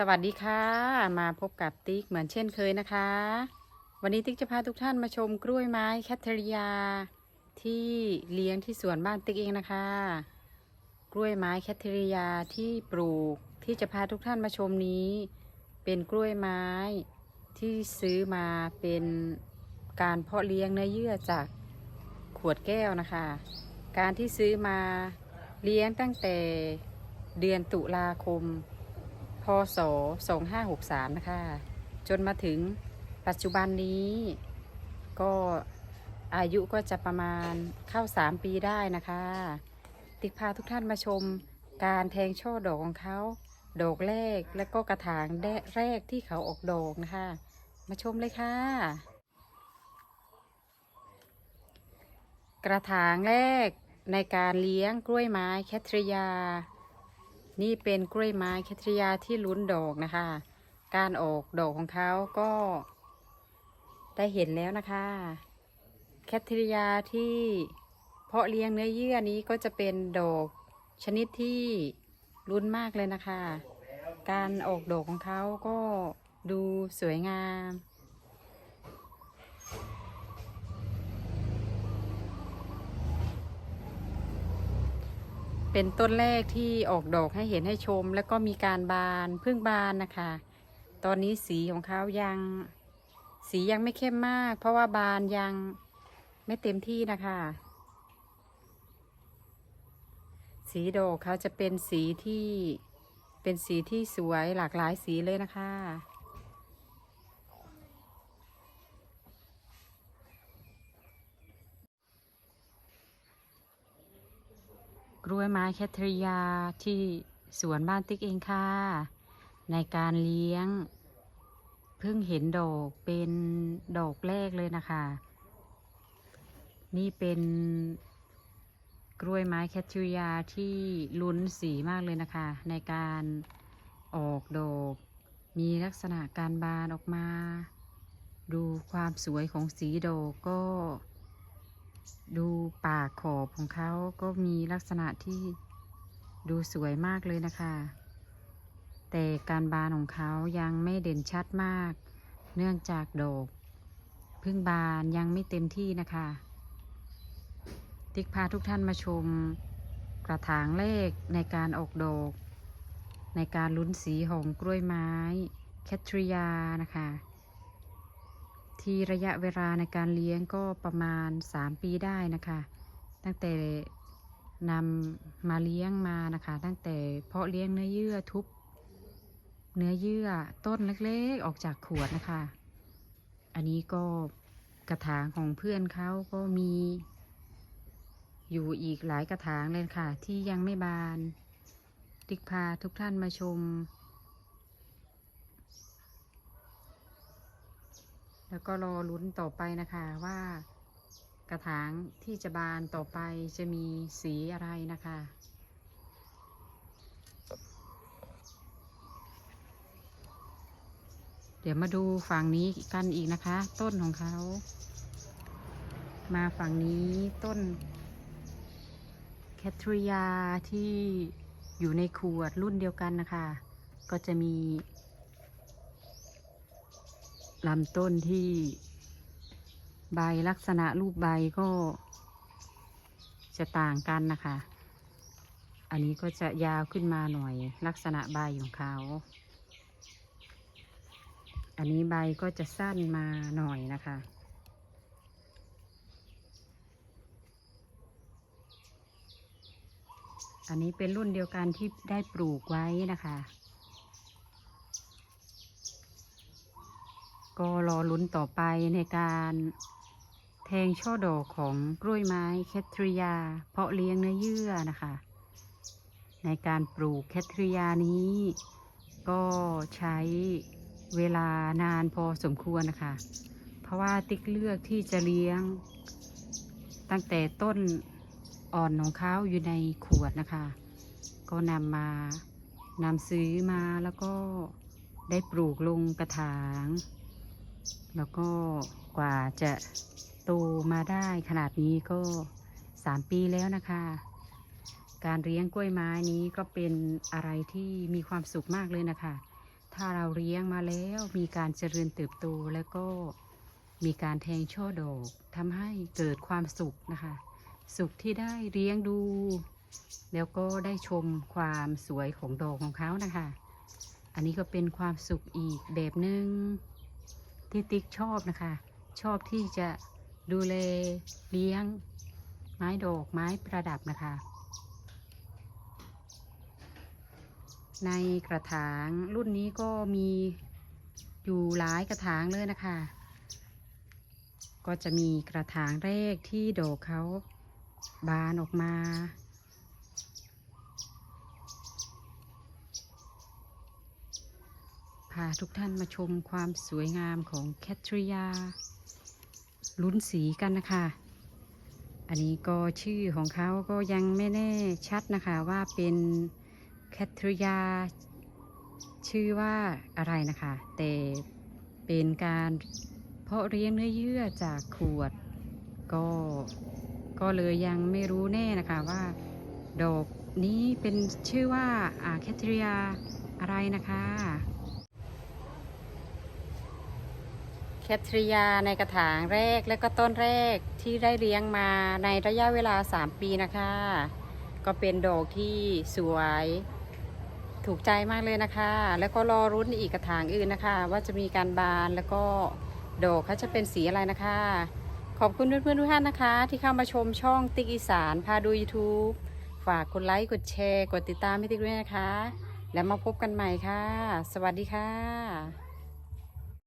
สวัสดีค่ะ มาพบกับติ๊กเหมือนเช่นเคยนะคะ วันนี้ติ๊กจะพาทุกท่านมาชมกล้วยไม้แคทเทอริยา ที่เลี้ยงที่สวนบ้านติ๊กเองนะคะ กล้วยไม้แคทเทอริยาที่ปลูกที่จะพาทุกท่านมาชมนี้ เป็นกล้วยไม้ที่ซื้อมาเป็นการเพาะเลี้ยงเนื้อเยื่อจากขวดแก้วนะคะ การที่ซื้อมาเลี้ยงตั้งแต่เดือนตุลาคม พศ 2563 นะคะ จนมาถึงปัจจุบันนี้ ก็อายุก็จะประมาณเข้า 3 ปีได้นะคะ ติ๊กพาทุกท่านมาชมการแทงช่อดอกของเขา ดอกแรกและก็กระถางแรกที่เขาออกดอกนะคะ มาชมเลยค่ะ กระถางแรกในการเลี้ยงกล้วยไม้แคทริยา นี่เป็นกล้วยไม้แคทริยาที่ลุ้นดอกนะคะ การออกดอกของเขาก็ได้เห็นแล้วนะคะ แคทริยาที่เพาะเลี้ยงเนื้อเยื่อนี้ก็จะเป็นดอกชนิดที่ลุ้นมากเลยนะคะ การออกดอกของเขาก็ดูสวยงาม เป็นต้นแรกที่ออกดอกให้เห็นให้ชม แล้วก็มีการบานพิ่งบานนะคะ ตอนนี้สีของเขายังสียังไม่เข้มมาก เพราะว่าบานยังไม่เต็มที่นะคะ สีดอกเขาจะเป็นสีที่เป็นสีที่สวยหลากหลายสีเลยนะคะ กล้วยไม้แคทริยาที่สวนบ้านติ๊กเองค่ะ ในการเลี้ยง เพิ่งเห็นดอกเป็นดอกแรกเลยนะคะ นี่เป็นกล้วยไม้แคทริยาที่ลุ้นสีมากเลยนะคะ ในการออกดอกมีลักษณะการบานออกมา ดูความสวยของสีดอกก็ ดูปากขอบของเขาก็มีลักษณะที่ดูสวยมากเลยนะคะ แต่การบานของเขายังไม่เด่นชัดมาก เนื่องจากดอกพึ่งบานยังไม่เต็มที่นะคะ ติ๊กพาทุกท่านมาชมกระถางเลขในการออกดอก ในการลุ้นสีของกล้วยไม้แคทริยานะคะ ที่ระยะเวลาในการเลี้ยงก็ประมาณ 3 ปีได้นะคะ ตั้งแต่นำมาเลี้ยงมานะคะ ตั้งแต่เพาะเลี้ยงเนื้อเยื่อทุบเนื้อเยื่อต้นเล็กๆ ออกจากขวดนะคะ อันนี้ก็กระถางของเพื่อนเขาก็มี อยู่อีกหลายกระถางเลยค่ะ ที่ยังไม่บานติ๊กพาทุกท่านมาชม แล้วก็รอลุ้นต่อไปนะคะว่ากระถางที่จะบานต่อไปจะมีสีอะไรนะคะ เดี๋ยวมาดูฝั่งนี้กันอีกนะคะ ต้นของเขา มาฝั่งนี้ต้นแคทริยาที่อยู่ในขวดรุ่นเดียวกันนะคะ ก็จะมี ลำต้นที่ใบลักษณะรูปใบก็จะต่างกันนะคะ อันนี้ก็จะยาวขึ้นมาหน่อยลักษณะใบของเขา อันนี้ใบก็จะสั้นมาหน่อยนะคะ อันนี้เป็นรุ่นเดียวกันที่ได้ปลูกไว้นะคะ ก็รอลุ้นต่อไปในการแทงช่อดอกของกล้วยไม้แคทริยา เพาะเลี้ยงเนื้อเยื่อนะคะ ในการปลูกแคทริยานี้ ก็ใช้เวลานานพอสมควรนะคะ เพราะว่าติ๊กเลือกที่จะเลี้ยง ตั้งแต่ต้นอ่อนของเขาอยู่ในขวดนะคะ ก็นำมานำซื้อมาแล้วก็ได้ปลูกลงกระถาง แล้วก็กว่าจะโตมาได้ขนาดนี้ก็สามปีแล้วนะคะ การเลี้ยงกล้วยไม้นี้ก็เป็นอะไรที่มีความสุขมากเลยนะคะ ถ้าเราเลี้ยงมาแล้วมีการเจริญเติบโตแล้วก็มีการแทงช่อดอกทำให้เกิดความสุขนะคะ สุขที่ได้เลี้ยงดู แล้วก็ได้ชมความสวยของดอกของเขานะคะ อันนี้ก็เป็นความสุขอีกแบบหนึ่ง ที่ติ๊กชอบนะคะ ชอบที่จะดูแลเลี้ยง ไม้ดอกไม้ประดับนะคะ ในกระถางรุ่นนี้ก็มีอยู่หลายกระถางเลยนะคะ ก็จะมีกระถางแรกที่ดอกเขาบานออกมา พาทุกท่านมาชมความสวยงามของแคทริยา ลุ้นสีกันนะคะ อันนี้ก็ชื่อของเขาก็ยังไม่แน่ชัดนะคะว่าเป็นแคทริยา ชื่อว่าอะไรนะคะ แต่เป็นการเพาะเลี้ยงเนื้อเยื่อจากขวด ก็ก็เลยยังไม่รู้แน่นะคะว่าดอกนี้เป็นชื่อว่าอ่าแคทริยาอะไรนะคะ แคทริยาในกระถางแรกและก็ต้นแรกที่ได้เลี้ยงมาในระยะเวลา 3 ปีนะคะ ก็เป็นดอกที่สวย ถูกใจมากเลยนะคะ แล้วก็รอรุ้นอีกกระถางอื่นนะคะ ว่าจะมีการบานแล้วก็ดอกเขาจะเป็นสีอะไรนะคะ ขอบคุณเพื่อนๆทุกท่านนะคะ ที่เข้ามาชมช่องติ๊กอีสานพาดู YouTube ฝากกดไลค์กดแชร์ กดติดตามให้ติ๊กด้วยนะคะ แล้วมาพบกันใหม่ค่ะ สวัสดีค่ะ